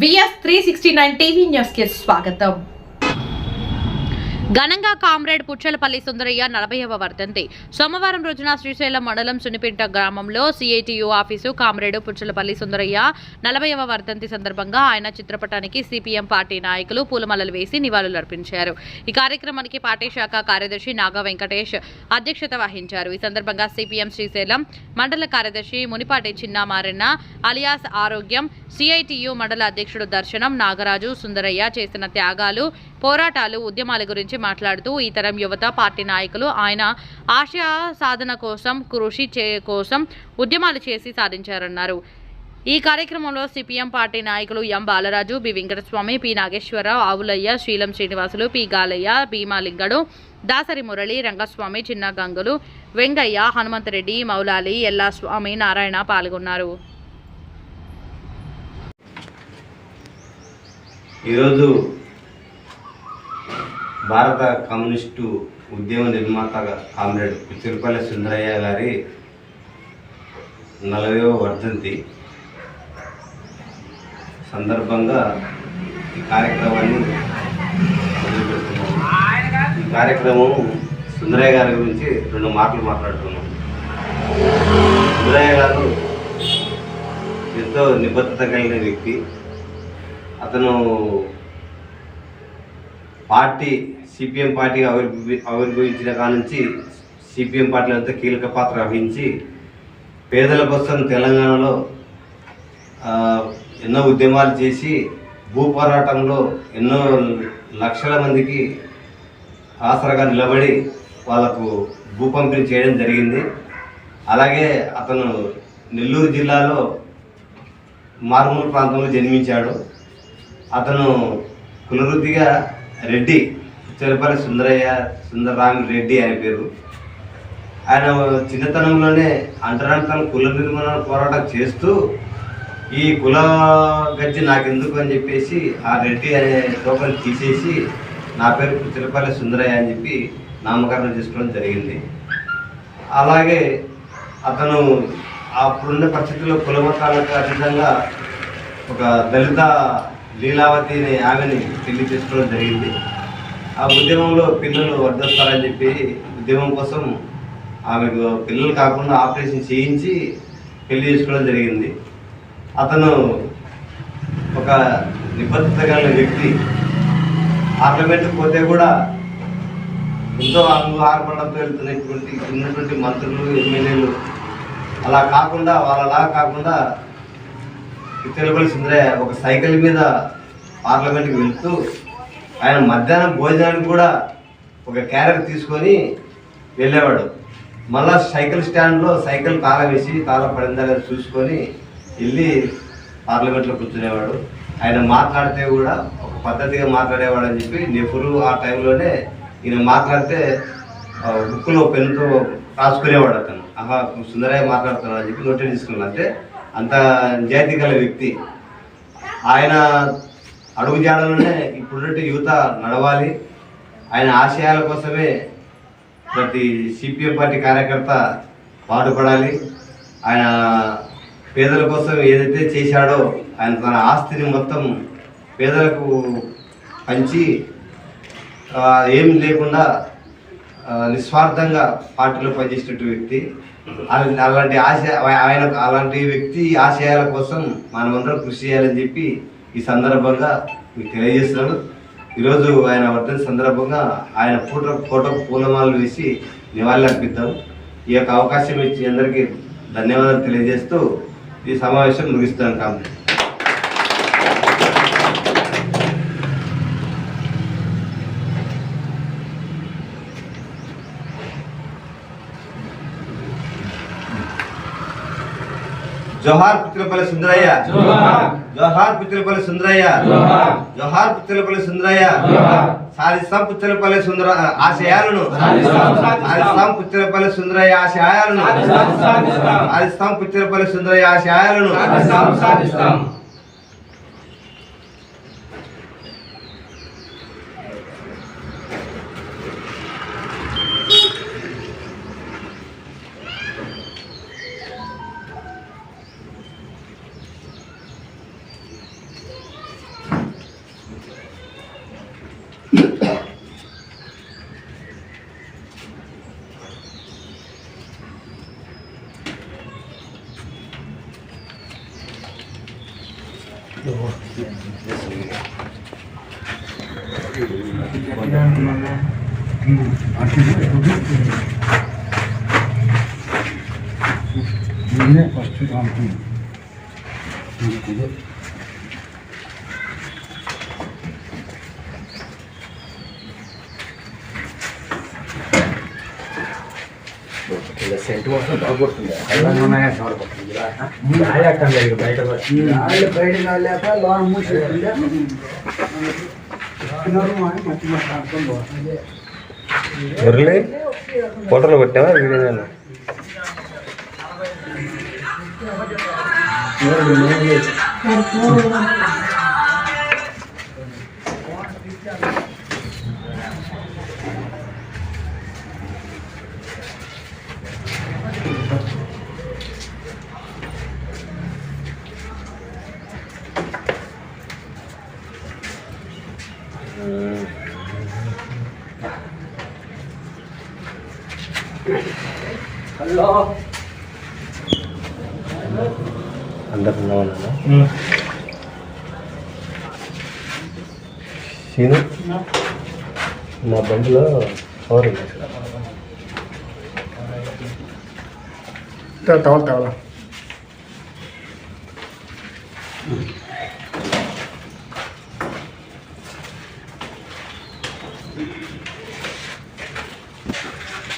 VS three sixty nine TV న్యూస్కి స్వాగతం. ఘనంగా కామ్రేడ్ పుచ్చలపల్లి సుందరయ్య నలభైవ వర్ధంతి. సోమవారం రోజున శ్రీశైలం మండలం సునిపేట గ్రామంలో CITU office comrade Puchalapalli Sundarayya నలభైవ వర్ధంతి సందర్భంగా ఆయన చిత్రపటానికి సిపిఎం పార్టీ నాయకులు పూలమాలలు వేసి నివాళులర్పించారు ఈ కార్యక్రమానికి పార్టీ శాఖ కార్యదర్శి నాగ వెంకటేష్ అధ్యక్షత వహించారు. ఈ సందర్భంగా సిపిఎం శ్రీశైలం మండల కార్యదర్శి మునిపాటి చిన్నమారెన్న అలియాస్ ఆరోగ్యం సిఐటియు మండల అధ్యక్షుడు దర్శనం నాగరాజు సుందరయ్య చేసిన త్యాగాలు పోరాటాలు ఉద్యమాల గురించి మాట్లాడుతూ ఈ తరం యువత పార్టీ నాయకులు ఆయన ఆశయ సాధన కోసం కృషి చే కోసం ఉద్యమాలు చేసి సాధించారన్నారు. ఈ కార్యక్రమంలో సిపిఎం పార్టీ నాయకులు M Balaraju B Venkataswamy P Nageswararao Avulaiah Srilam Srinivasulu P Galaiah Bheemalingadu Dasari Murali Rangaswamy Chinna Gangulu Vengaiah Hanumantha Reddy Moula Ali ఎల్లాస్వామి Narayana పాల్గొన్నారు. ఈరోజు భారత కమ్యూనిస్టు ఉద్యమ నిర్మాతగా కామ్రేడ్ చిరుపల్లి సుందరయ్య గారి నలభైవ వర్ధంతి సందర్భంగా ఈ కార్యక్రమాన్ని ఈ కార్యక్రమం సుందరయ్య గారి గురించి రెండు మాటలు మాట్లాడుతున్నాం. సుందరయ్య గారు ఎంతో నిబద్ధత కలిగిన వ్యక్తి. అతను పార్టీ సిపిఎం పార్టీ ఆవిర్భవి ఆవిర్భవించిన కాడ నుంచి సిపిఎం పార్టీలో అంతా కీలక పాత్ర వహించి పేదల కోసం తెలంగాణలో ఎన్నో ఉద్యమాలు చేసి భూ పోరాటంలో ఎన్నో లక్షల మందికి ఆసరాగా నిలబడి వాళ్ళకు భూ పంపిణీ చేయడం జరిగింది. అలాగే అతను నెల్లూరు జిల్లాలో మారుమూల ప్రాంతంలో జన్మించాడు. అతను కులవృత్తిగా రెడ్డి చెరపల్లి సుందరయ్య సుందరరామి రెడ్డి ఆయన పేరు. ఆయన చిన్నతనంలోనే అంటరాంతరం కుల నిర్మూలన పోరాటం చేస్తూ ఈ కుల గజ్జి నాకెందుకు అని చెప్పేసి ఆ రెడ్డి అనే టోకన్ తీసేసి నా పేరు చిరపల్లి సుందరయ్య అని చెప్పి నామకరణం చేసుకోవడం జరిగింది. అలాగే అతను అప్పుడున్న పరిస్థితుల్లో కుల మతాలకు అతీతంగా ఒక దళిత లీలావతి అనే ఆమెని పెళ్ళి చేసుకోవడం జరిగింది. ఆ ఉద్యమంలో పిల్లలు వర్ధస్తారని చెప్పి ఉద్యమం కోసం ఆమెకు పిల్లలు కాకుండా ఆపరేషన్ చేయించి పెళ్ళి చేసుకోవడం జరిగింది. అతను ఒక నిబద్ధత కలిగిన వ్యక్తి. పార్లమెంట్కి పోతే కూడా ఎంతో ఆర్పడంతో వెళ్తున్నటువంటి ఉన్నటువంటి మంత్రులు ఎమ్మెల్యేలు అలా కాకుండా వాళ్ళలా కాకుండా తిరుపతి సుందరయ్య ఒక సైకిల్ మీద పార్లమెంట్కి వెళ్తూ ఆయన మధ్యాహ్నం భోజనానికి కూడా ఒక క్యారెట్ తీసుకొని వెళ్ళేవాడు. మళ్ళా సైకిల్ స్టాండ్లో సైకిల్ తాళ వేసి తాళ పడిందా లేదా చూసుకొని వెళ్ళి పార్లమెంట్లో కూర్చునేవాడు. ఆయన మాట్లాడితే కూడా ఒక పద్ధతిగా మాట్లాడేవాడు అని చెప్పి నెహ్రూ ఆ టైంలోనే ఈయన మాట్లాడితే ఆ, బుక్లో పెన్తో రాసుకునేవాడు అతను. ఆహా సుందరయ్య మాట్లాడుతున్నాడు అని చెప్పి నోటీస్ తీసుకున్నాడు అంటే అంత నిజాయితీ గల వ్యక్తి. ఆయన అడుగు జాడలోనే ఇప్పుడున్నట్టు యువత నడవాలి. ఆయన ఆశయాల కోసమే ప్రతి సిపిఎం పార్టీ కార్యకర్త పాటుపడాలి. ఆయన పేదల కోసం ఏదైతే చేశాడో ఆయన తన ఆస్తిని మొత్తం పేదలకు పంచి ఏం లేకుండా నిస్వార్థంగా పార్టీలో పనిచేసినట్టు వ్యక్తి. అలాంటి ఆశ ఆయన అలాంటి వ్యక్తి ఆశయాల కోసం మనమందరం కృషి చేయాలని చెప్పి ఈ సందర్భంగా మీకు తెలియజేస్తున్నాను ఈరోజు ఆయన వర్ధన సందర్భంగా ఆయన ఫోటో ఫోటోకు పూలమాలలు వేసి నివాళులు అర్పిద్దాం ఈ యొక్క అవకాశం ఇచ్చి అందరికీ ధన్యవాదాలు తెలియజేస్తూ ఈ సమావేశం ముగిస్తాను కాబట్టి జోహార్ పుత్రపల్లి సుందరయ్య. జోహార్. పుత్రపల్లి సుందరయ్య. జోహార్. పుత్రపల్లి సుందరయ్య. సాధిస్తాం పుత్రపల్లి సుందర ఆశయాలను. సాధిస్తాం, పుత్రపల్లి సుందరయ్య ఆశయాలను. సాధిస్తాం పుత్రపల్లి సుందరయ్య ఆశయాలను. సాధిస్తాం సాధిస్తాం ఫస్ట్ కాంపౌండ్ బయట కాలేక లోన మూసి మంచి మాట్లాడుకుంటూ మురళి ఫోటోలో అందరు ఉన్నామన్నా సీను నా బండిలో పవర్ ఉంది సార్